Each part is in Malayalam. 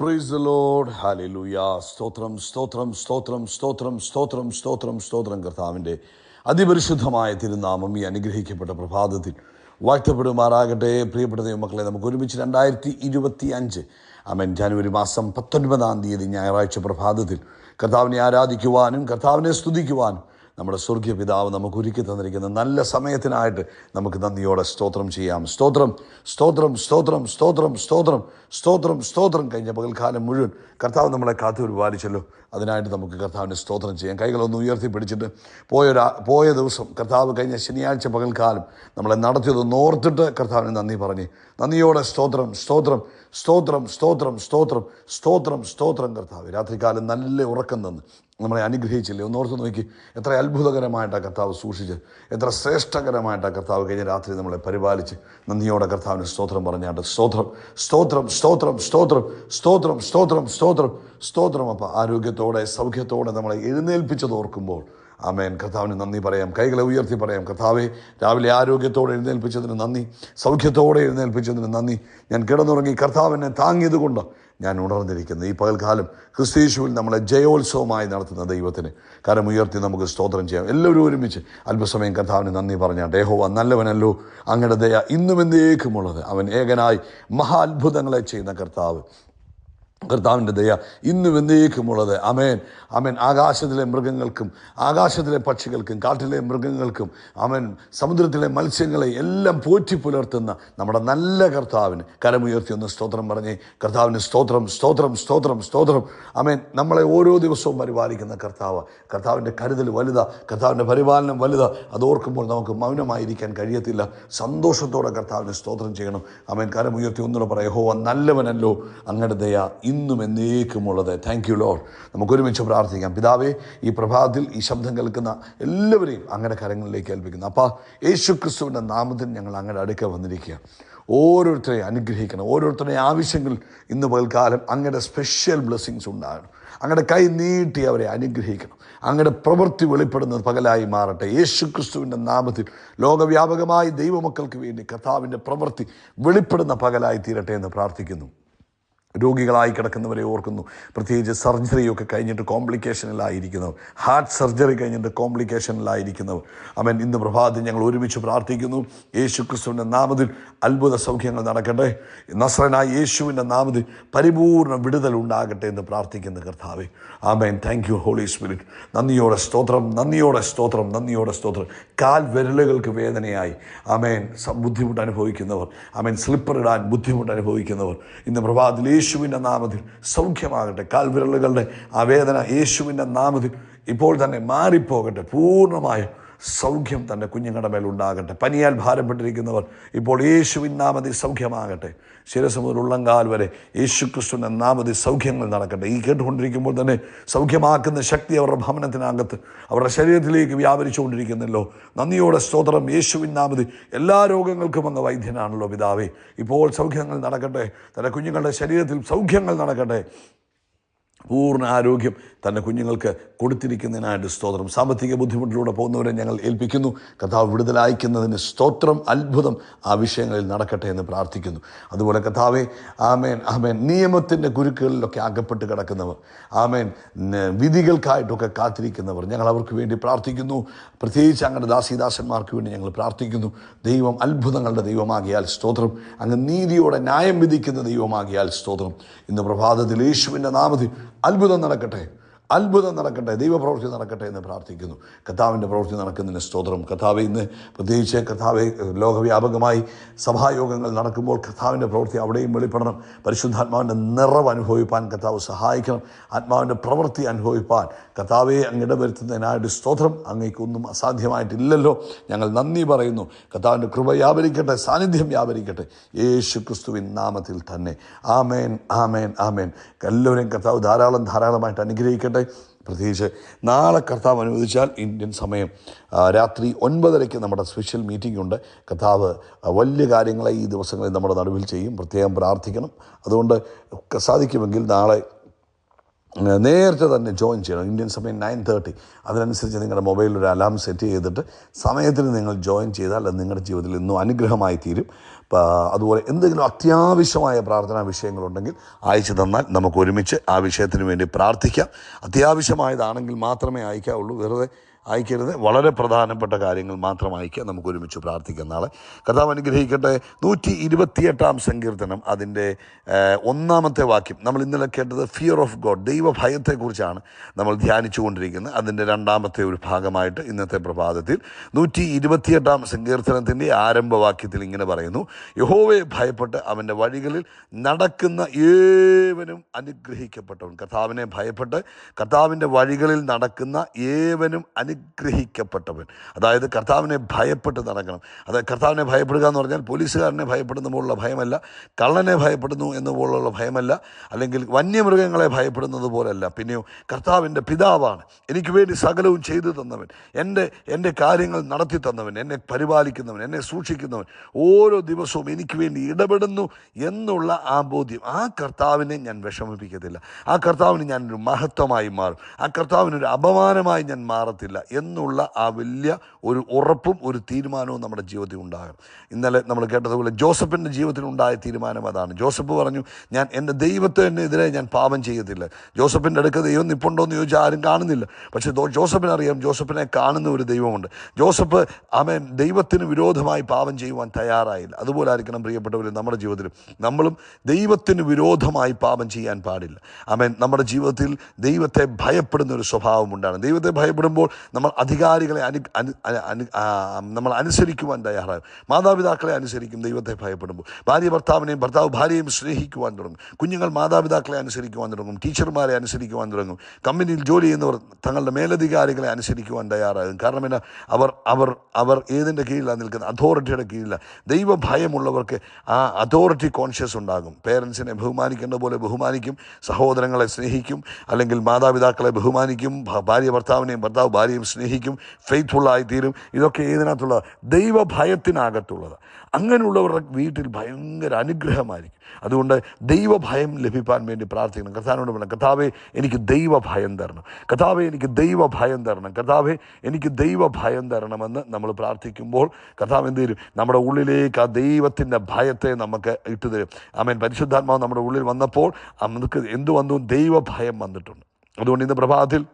പ്രൈസ് ലോഡ് ഹാലൂയ സ്തോത്രം സ്തോത്രം സ്തോത്രം സ്തോത്രം സ്തോത്രം സ്തോത്രം സ്തോത്രം കർത്താവിന്റെ അതിപരിശുദ്ധമായ തിരുനാമം ഈ അനുഗ്രഹിക്കപ്പെട്ട പ്രഭാതത്തിൽ വാഴ്ത്തപ്പെടുമാറാകട്ടെ. പ്രിയപ്പെട്ട ദൈവമക്കളെ നമുക്ക് ഒരുമിച്ച് രണ്ടായിരത്തി ഇരുപത്തി അഞ്ച് അമൻ ജനുവരി മാസം പത്തൊൻപതാം തീയതി ഞായറാഴ്ച പ്രഭാതത്തിൽ കർത്താവിനെ ആരാധിക്കുവാനും കർത്താവിനെ സ്തുതിക്കുവാനും നമ്മുടെ സ്വർഗീയ പിതാവ് നമുക്ക് ഒരുക്കി തന്നിരിക്കുന്ന നല്ല സമയത്തിനായിട്ട് നമുക്ക് നന്ദിയോടെ സ്തോത്രം ചെയ്യാം. സ്തോത്രം സ്തോത്രം സ്തോത്രം സ്തോത്രം സ്തോത്രം സ്തോത്രം സ്തോത്രം. കഴിഞ്ഞ പകൽക്കാലം മുഴുവൻ കർത്താവ് നമ്മളെ കാത്തു പരിപാലിച്ചല്ലോ അതിനായിട്ട് നമുക്ക് കർത്താവിന്റെ സ്തോത്രം ചെയ്യാം കൈകളൊന്ന് ഉയർത്തി പിടിച്ചിട്ട് പോയൊരാ പോയ ദിവസം കർത്താവ് കഴിഞ്ഞ ശനിയാഴ്ച പകൽക്കാലം നമ്മളെ നടത്തിയതൊന്ന് ഓർത്തിട്ട് കർത്താവിന് നന്ദി പറഞ്ഞ് നന്ദിയോടെ സ്തോത്രം സ്തോത്രം സ്തോത്രം സ്തോത്രം സ്തോത്രം സ്തോത്രം സ്തോത്രം കർത്താവ് രാത്രികാലം നല്ല ഉറക്കം തന്ന് നമ്മളെ അനുഗ്രഹിച്ചില്ലേ ഒന്ന് ഓർത്ത് നോക്കി എത്ര അത്ഭുതകരമായിട്ടാണ് കർത്താവ് സൂക്ഷിച്ച് എത്ര ശ്രേഷ്ഠകരമായിട്ടാണ് കർത്താവ് കഴിഞ്ഞ രാത്രി നമ്മളെ പരിപാലിച്ച് നന്ദിയോടെ കർത്താവിന് സ്തോത്രം പറഞ്ഞാട്ട് സ്തോത്രം സ്തോത്രം സ്തോത്രം സ്തോത്രം സ്തോത്രം സ്തോത്രം സ്തോത്രം സ്തോത്രം അപ്പം ആരോഗ്യത്തോടെ സൗഖ്യത്തോടെ നമ്മളെ എഴുന്നേൽപ്പിച്ചത് ഓർക്കുമ്പോൾ ആമേൻ. കർത്താവിന് നന്ദി പറയാം. കൈകളെ ഉയർത്തി പറയാം. കർത്താവെ രാവിലെ ആരോഗ്യത്തോടെ എഴുന്നേൽപ്പിച്ചതിന് നന്ദി. സൗഖ്യത്തോടെ എഴുന്നേൽപ്പിച്ചതിന് നന്ദി. ഞാൻ കിടന്നുറങ്ങി കർത്താവിനെ താങ്ങിയതുകൊണ്ട് ഞാൻ ഉണർന്നിരിക്കുന്നത് ഈ പകൽക്കാലം ക്രിസ്തീശുവിൽ നമ്മളെ ജയോത്സവമായി നടത്തുന്ന ദൈവത്തിന് കരം ഉയർത്തി നമുക്ക് സ്തോത്രം ചെയ്യാം. എല്ലാവരും ഒരുമിച്ച് അല്പസമയം കർത്താവിന് നന്ദി പറഞ്ഞാൽ ദേഹോവ നല്ലവനല്ലോ. അങ്ങയുടെ ദയ ഇന്നും എന്തേക്കുമുള്ളത് അവൻ ഏകനായി മഹാത്ഭുതങ്ങളെ ചെയ്യുന്ന കർത്താവ്. കർത്താവിന്റെ ദയ ഇന്നും എന്നേക്കുമുള്ളത്. അമേൻ അമേൻ ആകാശത്തിലെ മൃഗങ്ങൾക്കും ആകാശത്തിലെ പക്ഷികൾക്കും കാട്ടിലെ മൃഗങ്ങൾക്കും അമൻ സമുദ്രത്തിലെ മത്സ്യങ്ങളെ എല്ലാം പോറ്റി പുലർത്തുന്ന നമ്മുടെ നല്ല കർത്താവിന് കരമുയർത്തി ഒന്ന് സ്തോത്രം പറഞ്ഞേ. കർത്താവിന് സ്തോത്രം സ്തോത്രം സ്തോത്രം സ്തോത്രം. അമേൻ നമ്മളെ ഓരോ ദിവസവും പരിപാലിക്കുന്ന കർത്താവ്. കർത്താവിന്റെ കരുതൽ വലുത. കർത്താവിന്റെ പരിപാലനം വലുത. അതോർക്കുമ്പോൾ നമുക്ക് മൗനമായിരിക്കാൻ കഴിയത്തില്ല. സന്തോഷത്തോടെ കർത്താവിന് സ്തോത്രം ചെയ്യണം. അമേൻ കരമുയർത്തി ഒന്നുകൂടെ പറയാം. ഹോ നല്ലവനല്ലോ. അങ്ങയുടെ ദയ ഇന്നും എന്നേക്കുമുള്ളത്. താങ്ക് യു ലോഡ് നമുക്ക് ഒരുമിച്ച് പ്രാർത്ഥിക്കാം. പിതാവേ ഈ പ്രഭാതത്തിൽ ഈ ശബ്ദം കേൾക്കുന്ന എല്ലാവരെയും അങ്ങയുടെ കരങ്ങളിലേക്ക് ഏൽപ്പിക്കുന്നു. അപ്പോൾ യേശു ക്രിസ്തുവിന്റെ നാമത്തിൽ ഞങ്ങൾ അങ്ങയുടെ അടുക്ക വന്നിരിക്കുക. ഓരോരുത്തരെയും അനുഗ്രഹിക്കണം. ഓരോരുത്തരുടെ ആവശ്യങ്ങൾ ഇന്ന് പകൽക്കാലം അങ്ങയുടെ സ്പെഷ്യൽ ബ്ലെസ്സിങ്സ് ഉണ്ടാകണം. അങ്ങയുടെ കൈ നീട്ടി അവരെ അനുഗ്രഹിക്കണം. അങ്ങയുടെ പ്രവൃത്തി വെളിപ്പെടുന്നത് പകലായി മാറട്ടെ. യേശു ക്രിസ്തുവിന്റെ നാമത്തിൽ ലോകവ്യാപകമായി ദൈവമക്കൾക്ക് വേണ്ടി കർത്താവിന്റെ പ്രവൃത്തി വെളിപ്പെടുന്ന പകലായി തീരട്ടെ എന്ന് പ്രാർത്ഥിക്കുന്നു. രോഗികളായി കിടക്കുന്നവരെ ഓർക്കുന്നു. പ്രത്യേകിച്ച് സർജറിയൊക്കെ കഴിഞ്ഞിട്ട് കോംപ്ലിക്കേഷനിലായിരിക്കുന്നവർ ഹാർട്ട് സർജറി കഴിഞ്ഞിട്ട് കോംപ്ലിക്കേഷനിലായിരിക്കുന്നവർ അവൻ ഇന്ന് പ്രഭാതത്തിൽ ഞങ്ങൾ ഒരുമിച്ച് പ്രാർത്ഥിക്കുന്നു. യേശു ക്രിസ്തുവിന്റെ നാമത്തിൽ അത്ഭുത സൗഖ്യങ്ങൾ നടക്കട്ടെ. നസ്രനായ യേശുവിന്റെ നാമത്തിൽ പരിപൂർണ വിടുതൽ ഉണ്ടാകട്ടെ എന്ന് പ്രാർത്ഥിക്കുന്ന കർത്താവെ. ആമേൻ. താങ്ക് യു ഹോളി സ്പിരിറ്റ് നന്ദിയോടെ സ്തോത്രം നന്ദിയോടെ സ്തോത്രം നന്ദിയോടെ സ്തോത്രം. കാൽ വിരലുകൾക്ക് വേദനയായി. ആമേൻ. ബുദ്ധിമുട്ട് അനുഭവിക്കുന്നവർ. ആമേൻ. സ്ലിപ്പർ ഇടാൻ ബുദ്ധിമുട്ട് അനുഭവിക്കുന്നവർ. ഇന്ന് പ്രഭാതത്തിൽ യേശുവിന്റെ നാമത്തിൽ സൗഖ്യമാകട്ടെ കാൽവിരലുകളുടെ ആ വേദന യേശുവിന്റെ നാമത്തിൽ ഇപ്പോൾ തന്നെ മാറിപ്പോകട്ടെ പൂർണമായ സൗഖ്യം തന്റെ കുഞ്ഞുങ്ങളുടെ മേൽ ഉണ്ടാകട്ടെ പനിയാൽ ഭാരപ്പെട്ടിരിക്കുന്നവർ ഇപ്പോൾ യേശുവിൻ നാമത്തിൽ സൗഖ്യമാകട്ടെ. ശിരസ് മുതൽ ഉള്ളങ്കാൽ വരെ യേശു ക്രിസ്തുവിന്റെ നാമതി സൗഖ്യങ്ങൾ നടക്കട്ടെ. ഈ കേട്ടുകൊണ്ടിരിക്കുമ്പോൾ തന്നെ സൗഖ്യമാക്കുന്ന ശക്തി അവരുടെ ഭവനത്തിനകത്ത് അവരുടെ ശരീരത്തിലേക്ക് വ്യാപരിച്ചുകൊണ്ടിരിക്കുന്നല്ലോ. നന്ദിയോടെ സ്തോത്രം. യേശുവിൻ നാമത്തിൽ എല്ലാ രോഗങ്ങൾക്കും അങ്ങ് വൈദ്യനാണല്ലോ പിതാവേ. ഇപ്പോൾ സൗഖ്യങ്ങൾ നടക്കട്ടെ. തന്റെ കുഞ്ഞുങ്ങളുടെ ശരീരത്തിൽ സൗഖ്യങ്ങൾ നടക്കട്ടെ. പൂർണ ആരോഗ്യം തന്റെ കുഞ്ഞുങ്ങൾക്ക് കൊടുത്തിരിക്കുന്നതിനായിട്ട് സ്തോത്രം. സാമ്പത്തിക ബുദ്ധിമുട്ടിലൂടെ പോകുന്നവരെ ഞങ്ങൾ ഏൽപ്പിക്കുന്നു. കഥാവ് വിടുതലയക്കുന്നതിന് സ്തോത്രം അത്ഭുതം ആ വിഷയങ്ങളിൽ നടക്കട്ടെ എന്ന് പ്രാർത്ഥിക്കുന്നു. അതുപോലെ കഥാവെ ആമേൻ ആമേൻ. നിയമത്തിന്റെ കുരുക്കുകളിലൊക്കെ അകപ്പെട്ട് കിടക്കുന്നവർ ആമേൻ. വിധികൾക്കായിട്ടൊക്കെ കാത്തിരിക്കുന്നവർ ഞങ്ങൾ അവർക്ക് വേണ്ടി പ്രാർത്ഥിക്കുന്നു. പ്രത്യേകിച്ച് അങ്ങയുടെ ദാസിദാസന്മാർക്ക് വേണ്ടി ഞങ്ങൾ പ്രാർത്ഥിക്കുന്നു. ദൈവം അത്ഭുതങ്ങളുടെ ദൈവമാകിയാൽ സ്തോത്രം. അങ്ങ് നീതിയോടെ ന്യായം വിധിക്കുന്ന ദൈവമാകിയാൽ സ്തോത്രം. ഇന്ന് പ്രഭാതത്തിൽ യേശുവിന്റെ നാമത്തിൽ അത്ഭുതം നടക്കട്ടെ. അത്ഭുതം നടക്കട്ടെ ദൈവപ്രവൃത്തി നടക്കട്ടെ എന്ന് പ്രാർത്ഥിക്കുന്നു. കഥാവിന്റെ പ്രവൃത്തി നടക്കുന്നതിന് സ്തോത്രം. കഥാവ് ഇന്ന് പ്രത്യേകിച്ച് കഥാവ് ലോകവ്യാപകമായി സഭായോഗങ്ങൾ നടക്കുമ്പോൾ കഥാവിന്റെ പ്രവൃത്തി അവിടെയും വെളിപ്പെടണം. പരിശുദ്ധാത്മാവിന്റെ നിറവ് അനുഭവിപ്പാൻ കഥാവ് സഹായിക്കണം. ആത്മാവിന്റെ പ്രവൃത്തി അനുഭവിപ്പാൻ കഥാവെ അങ്ങ് ഇടവരുത്തുന്നതിനായിട്ട് സ്തോത്രം. അങ്ങേക്കൊന്നും അസാധ്യമായിട്ടില്ലല്ലോ. ഞങ്ങൾ നന്ദി പറയുന്നു. കഥാവിന്റെ കൃപ വ്യാപരിക്കട്ടെ സാന്നിധ്യം വ്യാപരിക്കട്ടെ. യേശു ക്രിസ്തുവിൻ നാമത്തിൽ തന്നെ. ആമേൻ ആമേൻ ആമേൻ. എല്ലാവരെയും കഥാവ് ധാരാളം ധാരാളമായിട്ട് അനുഗ്രഹിക്കട്ടെ. പ്രത്യേകിച്ച് നാളെ കർത്താവ് അനുവദിച്ചാൽ ഇന്ത്യൻ സമയം രാത്രി ഒൻപതരയ്ക്ക് നമ്മുടെ സ്പെഷ്യൽ മീറ്റിംഗ് ഉണ്ട് കർത്താവ് വലിയ കാര്യങ്ങളെ ഈ ദിവസങ്ങളിൽ നമ്മുടെ നടുവിൽ ചെയ്യും. പ്രത്യേകം പ്രാർത്ഥിക്കണം. അതുകൊണ്ട് സാധിക്കുമെങ്കിൽ നാളെ നേരത്തെ തന്നെ ജോയിൻ ചെയ്യണം. ഇന്ത്യൻ സമയം നയൻ തേർട്ടി. അതിനനുസരിച്ച് നിങ്ങളുടെ മൊബൈലിൽ ഒരു അലാം സെറ്റ് ചെയ്തിട്ട് സമയത്തിന് നിങ്ങൾ ജോയിൻ ചെയ്താൽ അത് നിങ്ങളുടെ ജീവിതത്തിൽ ഇന്നും അനുഗ്രഹമായി തീരും. അതുപോലെ എന്തെങ്കിലും അത്യാവശ്യമായ പ്രാർത്ഥനാ വിഷയങ്ങളുണ്ടെങ്കിൽ അയച്ചു തന്നാൽ നമുക്ക് ഒരുമിച്ച് ആ വിഷയത്തിന് വേണ്ടി പ്രാർത്ഥിക്കാം. അത്യാവശ്യമായതാണെങ്കിൽ മാത്രമേ അയക്കാവുള്ളൂ. വെറുതെ അയക്കരുത്. വളരെ പ്രധാനപ്പെട്ട കാര്യങ്ങൾ മാത്രം അയക്കുക നമുക്ക് ഒരുമിച്ച് പ്രാർത്ഥിക്കാം നാളെ. കഥാവ് അനുഗ്രഹിക്കട്ടെ. നൂറ്റി ഇരുപത്തിയെട്ടാം സങ്കീർത്തനം അതിന്റെ ഒന്നാമത്തെ വാക്യം. നമ്മൾ ഇന്നലെ കേട്ടത് ഫിയർ ഓഫ് ഗോഡ് ദൈവഭയത്തെക്കുറിച്ചാണ് നമ്മൾ ധ്യാനിച്ചു കൊണ്ടിരിക്കുന്നത് അതിന്റെ രണ്ടാമത്തെ ഒരു ഭാഗമായിട്ട് ഇന്നത്തെ പ്രഭാതത്തിൽ നൂറ്റി ഇരുപത്തിയെട്ടാം സങ്കീർത്തനത്തിന്റെ ആരംഭവാക്യത്തിൽ ഇങ്ങനെ പറയുന്നു. യഹോവയെ ഭയപ്പെട്ട് അവന്റെ വഴികളിൽ നടക്കുന്ന ഏവനും അനുഗ്രഹിക്കപ്പെട്ടവൻ. കർത്താവിനെ ഭയപ്പെട്ട് കർത്താവിന്റെ വഴികളിൽ നടക്കുന്ന ഏവനും അനുഗ്രഹിക്കപ്പെട്ടവൻ. അതായത് കർത്താവിനെ ഭയപ്പെട്ട് നടക്കണം. അതായത് കർത്താവിനെ ഭയപ്പെടുക എന്ന് പറഞ്ഞാൽ പോലീസുകാരനെ ഭയപ്പെടുന്ന പോലുള്ള ഭയമല്ല കള്ളനെ ഭയപ്പെടുന്നു എന്ന പോലുള്ള ഭയമല്ല അല്ലെങ്കിൽ വന്യമൃഗങ്ങളെ ഭയപ്പെടുന്നത് പോലല്ല. പിന്നെയോ കർത്താവിന്റെ പിതാവാണ്. എനിക്ക് വേണ്ടി സകലവും ചെയ്തു തന്നവൻ. എന്റെ എന്റെ കാര്യങ്ങൾ നടത്തി തന്നവൻ. എന്നെ പരിപാലിക്കുന്നവൻ എന്നെ സൂക്ഷിക്കുന്നവൻ. ഓരോ ദിവസവും എനിക്ക് വേണ്ടി ഇടപെടുന്നു എന്നുള്ള ആ ബോധ്യം. ആ കർത്താവിനെ ഞാൻ വിഷമിപ്പിക്കത്തില്ല. ആ കർത്താവിന് ഞാനൊരു മഹത്വമായി മാറും. ആ കർത്താവിനൊരു അപമാനമായി ഞാൻ മാറത്തില്ല. എന്നുള്ള ആ വലിയ ഒരു ഉറപ്പും ഒരു തീരുമാനവും നമ്മുടെ ജീവിതത്തിൽ ഉണ്ടാകണം. ഇന്നലെ നമ്മൾ കേട്ടതുപോലെ ജോസഫിന്റെ ജീവിതത്തിൽ ഉണ്ടായ തീരുമാനം അതാണ്. ജോസഫ് പറഞ്ഞു ഞാൻ എന്റെ ദൈവത്തിനെതിരെ ഞാൻ പാപം ചെയ്യത്തില്ല. ജോസഫിന്റെ അടുക്ക ദൈവം നിപ്പുണ്ടോ എന്ന് ചോദിച്ചാൽ ആരും കാണുന്നില്ല. പക്ഷേ ജോസഫിനെ അറിയാം ജോസഫിനെ കാണുന്ന ഒരു ദൈവമുണ്ട്. ജോസഫ് അവൻ ദൈവത്തിന് വിരോധമായി പാപം ചെയ്യുവാൻ തയ്യാറായില്ല. അതുപോലെ ആയിരിക്കണം പ്രിയപ്പെട്ടവർ നമ്മുടെ ജീവിതത്തിലും നമ്മളും ദൈവത്തിന് വിരോധമായി പാപം ചെയ്യാൻ പാടില്ല. അവൻ നമ്മുടെ ജീവിതത്തിൽ ദൈവത്തെ ഭയപ്പെടുന്ന ഒരു സ്വഭാവം ഉണ്ടാണ് ദൈവത്തെ ഭയപ്പെടുമ്പോൾ നമ്മൾ അധികാരികളെ അനു അനു നമ്മൾ അനുസരിക്കുവാൻ തയ്യാറാകും. മാതാപിതാക്കളെ അനുസരിക്കും ദൈവത്തെ ഭയപ്പെടുമ്പോൾ. ഭാര്യ ഭർത്താവിനെയും ഭർത്താവ് ഭാര്യയും സ്നേഹിക്കുവാൻ തുടങ്ങും. കുഞ്ഞുങ്ങൾ മാതാപിതാക്കളെ അനുസരിക്കുവാൻ തുടങ്ങും. ടീച്ചർമാരെ അനുസരിക്കുവാൻ തുടങ്ങും. കമ്പനിയിൽ ജോലി ചെയ്യുന്നവർ തങ്ങളുടെ മേലധികാരികളെ അനുസരിക്കുവാൻ തയ്യാറാകും. കാരണം എന്നാ അവർ അവർ അവർ ഏതിന്റെ കീഴിലാണ് നിൽക്കുന്നത്? അതോറിറ്റിയുടെ കീഴിലാണ് ദൈവഭയമുള്ളവർക്ക് ആ അതോറിറ്റി കോൺഷ്യസ് ഉണ്ടാകും. പേരൻസിനെ ബഹുമാനിക്കേണ്ട പോലെ ബഹുമാനിക്കും. സഹോദരങ്ങളെ സ്നേഹിക്കും. അല്ലെങ്കിൽ മാതാപിതാക്കളെ ബഹുമാനിക്കും. ഭാര്യ ഭർത്താവിനെയും ഭർത്താവ് ഭാര്യയും സ്നേഹിക്കും ഫെയ്ത്ത്ഫുള്ളായി തീരും ഇതൊക്കെ ഏതിനകത്തുള്ള? ദൈവഭയത്തിനകത്തുള്ളത്. അങ്ങനെയുള്ളവരുടെ വീട്ടിൽ ഭയങ്കര അനുഗ്രഹമായിരിക്കും. അതുകൊണ്ട് ദൈവഭയം ലഭിക്കാൻ വേണ്ടി പ്രാർത്ഥിക്കണം കർത്താവിനോട് പറയണം കർത്താവെ എനിക്ക് ദൈവഭയം തരണം. കർത്താവെ എനിക്ക് ദൈവഭയം തരണം. കർത്താവെ എനിക്ക് ദൈവഭയം തരണമെന്ന് നമ്മൾ പ്രാർത്ഥിക്കുമ്പോൾ കർത്താവ് എന്ത് തരും നമ്മുടെ ഉള്ളിലേക്ക് ആ ദൈവത്തിന്റെ ഭയത്തെ നമുക്ക് ഇട്ടുതരും. ആമേൻ. പരിശുദ്ധാത്മാവ് നമ്മുടെ ഉള്ളിൽ വന്നപ്പോൾ നമുക്ക് എന്തു വന്നു? ദൈവഭയം വന്നിട്ടുണ്ട്. അതുകൊണ്ട് ഇന്ന് പ്രഭാതത്തിൽ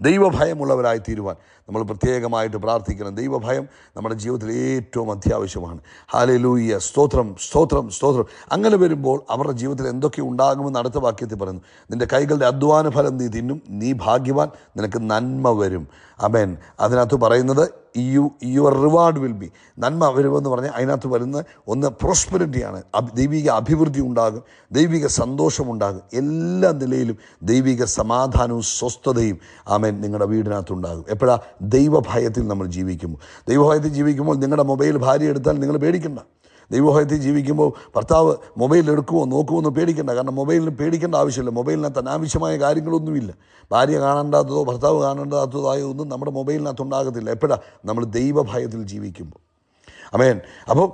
ദൈവഭയമുള്ളവരായി തീരുവാൻ നമ്മൾ പ്രത്യേകമായിട്ട് പ്രാർത്ഥിക്കണം. ദൈവഭയം നമ്മുടെ ജീവിതത്തിൽ ഏറ്റവും അത്യാവശ്യമാണ്. ഹാലലൂയ്യ സ്തോത്രം സ്തോത്രം സ്തോത്രം. അങ്ങനെ വരുമ്പോൾ അവരുടെ ജീവിതത്തിൽ എന്തൊക്കെ ഉണ്ടാകുമെന്ന് അടുത്ത വാക്യത്തിൽ പറയുന്നു. നിന്റെ കൈകളുടെ അധ്വാന ഫലം നീ തിന്നും നീ ഭാഗ്യവാൻ നിനക്ക് നന്മ വരും. അമേൻ അതിനകത്ത് പറയുന്നത് you your reward will be നന്മ വരുമെന്ന് പറഞ്ഞാൽ അതിനകത്ത് വരുന്ന ഒന്ന് പ്രോസ്പെരിറ്റിയാണ് ദൈവിക അഭിവൃദ്ധി ഉണ്ടാകും ദൈവിക സന്തോഷമുണ്ടാകും എല്ലാ നിലയിലും ദൈവിക സമാധാനവും സ്വസ്ഥതയും ആമേൻ നിങ്ങളുടെ വീടിനകത്തുണ്ടാകും. എപ്പോഴാണ് ദൈവഭയത്തിൽ നമ്മൾ ജീവിക്കുമ്പോൾ. ദൈവഭയത്തിൽ ജീവിക്കുമ്പോൾ നിങ്ങളുടെ മൊബൈൽ ഭാര്യ എടുത്താൽ നിങ്ങൾ പേടിക്കണ്ട. ദൈവഭയത്തിൽ ജീവിക്കുമ്പോൾ ഭർത്താവ് മൊബൈൽ എടുക്കുമോ നോക്കുമോ എന്ന് പേടിക്കണ്ട. കാരണം മൊബൈലിന് പേടിക്കേണ്ട ആവശ്യമില്ല. മൊബൈലിനകത്ത് അനാവശ്യമായ കാര്യങ്ങളൊന്നുമില്ല. ഭാര്യ കാണേണ്ടാത്തതോ ഭർത്താവ് കാണേണ്ടാത്തതോ ആയ ഒന്നും നമ്മുടെ മൊബൈലിനകത്ത് ഉണ്ടാകത്തില്ല എപ്പോഴാണ് നമ്മൾ ദൈവഭയത്തിൽ ജീവിക്കുമ്പോൾ. അമേൻ അപ്പോൾ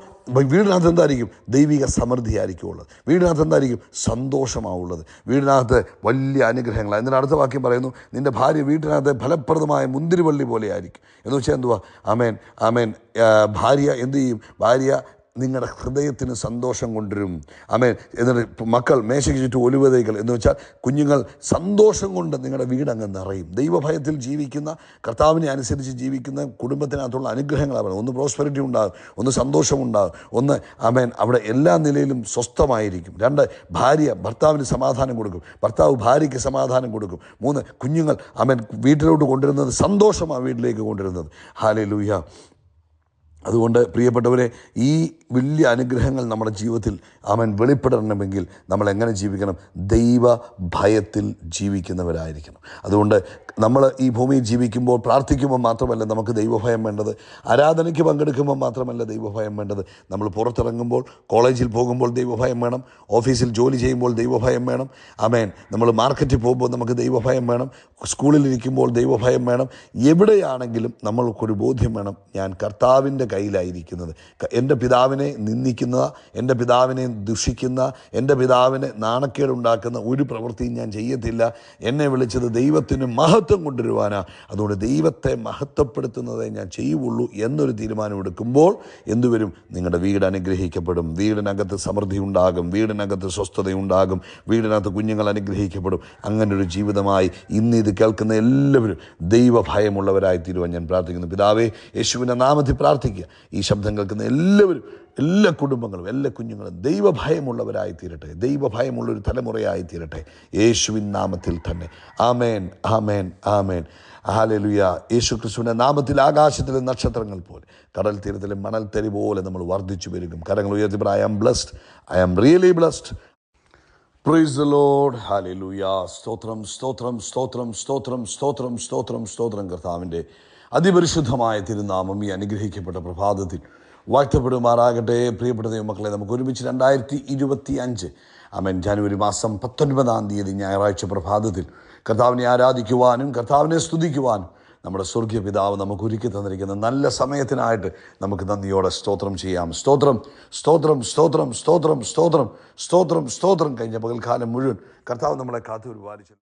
വീടിനകത്ത് എന്തായിരിക്കും? ദൈവിക സമൃദ്ധിയായിരിക്കും ഉള്ളത്. വീടിനകത്ത് എന്തായിരിക്കും? സന്തോഷമാവുള്ളത് വീടിനകത്ത് വലിയ അനുഗ്രഹങ്ങൾ എന്നിട്ട് അടുത്ത വാക്യം പറയുന്നു നിന്റെ ഭാര്യ വീട്ടിനകത്ത് ഫലപ്രദമായ മുന്തിരിവള്ളി പോലെ ആയിരിക്കും എന്ന് വെച്ചാൽ എന്തുവാ? അമേൻ അമേൻ ഭാര്യ എന്തു ചെയ്യും? ഭാര്യ നിങ്ങളുടെ ഹൃദയത്തിന് സന്തോഷം കൊണ്ടുവരും. അമേൻ എന്നിട്ട് മക്കൾ മേശയ്ക്ക് ചുറ്റും ഒലിവതൈകൾ എന്ന് വെച്ചാൽ കുഞ്ഞുങ്ങൾ സന്തോഷം കൊണ്ട് നിങ്ങളുടെ വീടങ്ങ് നിറയും. ദൈവഭയത്തിൽ ജീവിക്കുന്ന കർത്താവിനെ അനുസരിച്ച് ജീവിക്കുന്ന കുടുംബത്തിനകത്തുള്ള അനുഗ്രഹങ്ങളാണ് ഒന്ന് പ്രോസ്പെരിറ്റി ഉണ്ടാകും ഒന്ന് സന്തോഷമുണ്ടാകും ഒന്ന് അമേൻ അവിടെ എല്ലാ നിലയിലും സ്വസ്ഥമായിരിക്കും. രണ്ട് ഭാര്യ ഭർത്താവിന് സമാധാനം കൊടുക്കും. ഭർത്താവ് ഭാര്യയ്ക്ക് സമാധാനം കൊടുക്കും. മൂന്ന് കുഞ്ഞുങ്ങൾ അമേൻ വീട്ടിലോട്ട് കൊണ്ടുവരുന്നത് സന്തോഷമാണ് വീട്ടിലേക്ക് കൊണ്ടുവരുന്നത്. ഹാലേ ലൂയ അതുകൊണ്ട് പ്രിയപ്പെട്ടവരെ ഈ വലിയ അനുഗ്രഹങ്ങൾ നമ്മുടെ ജീവിതത്തിൽ അവൻ വെളിപ്പെടണമെങ്കിൽ നമ്മൾ എങ്ങനെ ജീവിക്കണം? ദൈവ ഭയത്തിൽ ജീവിക്കുന്നവരായിരിക്കണം. അതുകൊണ്ട് നമ്മൾ ഈ ഭൂമിയിൽ ജീവിക്കുമ്പോൾ പ്രാർത്ഥിക്കുമ്പോൾ മാത്രമല്ല നമുക്ക് ദൈവഭയം വേണ്ടത്. ആരാധനയ്ക്ക് പങ്കെടുക്കുമ്പോൾ മാത്രമല്ല ദൈവഭയം വേണ്ടത്. നമ്മൾ പുറത്തിറങ്ങുമ്പോൾ കോളേജിൽ പോകുമ്പോൾ ദൈവഭയം വേണം. ഓഫീസിൽ ജോലി ചെയ്യുമ്പോൾ ദൈവഭയം വേണം. അമേൻ നമ്മൾ മാർക്കറ്റിൽ പോകുമ്പോൾ നമുക്ക് ദൈവഭയം വേണം. സ്കൂളിൽ ഇരിക്കുമ്പോൾ ദൈവഭയം വേണം. എവിടെയാണെങ്കിലും നമ്മൾക്കൊരു ബോധ്യം വേണം. ഞാൻ കർത്താവിന്റെ കയ്യിലായിരിക്കുന്നത്. എന്റെ പിതാവിനെ നിന്ദിക്കുന്ന എന്റെ പിതാവിനെ ദുഷിക്കുന്ന എന്റെ പിതാവിനെ നാണക്കേടുണ്ടാക്കുന്ന ഒരു പ്രവൃത്തിയും ഞാൻ ചെയ്യത്തില്ല. എന്നെ വിളിച്ചത് ദൈവത്തിന് മഹത്വം കൊണ്ടുവരുവാനാണ് അതുകൊണ്ട് ദൈവത്തെ മഹത്വപ്പെടുത്തുന്നതേ ഞാൻ ചെയ്യുള്ളൂ എന്നൊരു തീരുമാനം എടുക്കുമ്പോൾ എന്തുവരും നിങ്ങളുടെ വീട് അനുഗ്രഹിക്കപ്പെടും. വീടിനകത്ത് സമൃദ്ധി ഉണ്ടാകും. വീടിനകത്ത് സ്വസ്ഥതയുണ്ടാകും. വീടിനകത്ത് കുഞ്ഞുങ്ങൾ അനുഗ്രഹിക്കപ്പെടും. അങ്ങനെ ഒരു ജീവിതമായി ഇന്ന് ഇത് കേൾക്കുന്ന എല്ലാവരും ദൈവഭയമുള്ളവരായി തീരുവാൻ ഞാൻ പ്രാർത്ഥിക്കുന്നു. പിതാവേ യേശുവിന്റെ നാമത്തിൽ പ്രാർത്ഥിക്കുക ഈ ശബ്ദം കേൾക്കുന്ന എല്ലാവരും എല്ലാ കുടുംബങ്ങളും എല്ലാ കുഞ്ഞുങ്ങളും ദൈവഭയമുള്ളവരായി തീരട്ടെ ദൈവഭയമുള്ള ഒരു തലമുറയായി തീരട്ടെ യേശുവിൻ നാമത്തിൽ തന്നെ. ആമേൻ ആമേൻ ആമേൻ. ആലലുയ യേശു ക്രിസ്തുവിന്റെ നാമത്തിൽ ആകാശത്തിലെ നക്ഷത്രങ്ങൾ പോലെ കടൽ തീരത്തിലെ മണൽത്തരി പോലെ നമ്മൾ വർദ്ധിച്ചു വരികയും കരങ്ങൾ ഉയർത്തി I am blessed I am really blessed praise Lord hallelujah സ്തോത്രം സ്തോത്രം സ്തോത്രം സ്തോത്രം സ്തോത്രം സ്തോത്രം സ്തോത്രം കർത്താവിന്റെ അതിപരിശുദ്ധമായ തിരുനാമം ഈ അനുഗ്രഹിക്കപ്പെട്ട പ്രഭാതത്തിൽ വാഴ്ത്തപ്പെടുമാറാകട്ടെ. പ്രിയപ്പെട്ട ദൈവമക്കളെ നമുക്ക് ഒരുമിച്ച് രണ്ടായിരത്തി ഇരുപത്തി അഞ്ച് അമൻ ജനുവരി മാസം പത്തൊൻപതാം തീയതി ഞായറാഴ്ച പ്രഭാതത്തിൽ കർത്താവിനെ ആരാധിക്കുവാനും കർത്താവിനെ സ്തുതിക്കുവാനും നമ്മുടെ സ്വർഗീയ പിതാവ് നമുക്ക് ഒരുക്കി തന്നിരിക്കുന്ന നല്ല സമയത്തിനായിട്ട് നമുക്ക് നന്ദിയോടെ സ്തോത്രം ചെയ്യാം. സ്തോത്രം സ്തോത്രം സ്തോത്രം സ്തോത്രം സ്തോത്രം സ്തോത്രം സ്തോത്രം. കഴിഞ്ഞ പകൽക്കാലം മുഴുവൻ കർത്താവ് നമ്മളെ കാത്തു പരിപാലിച്ചു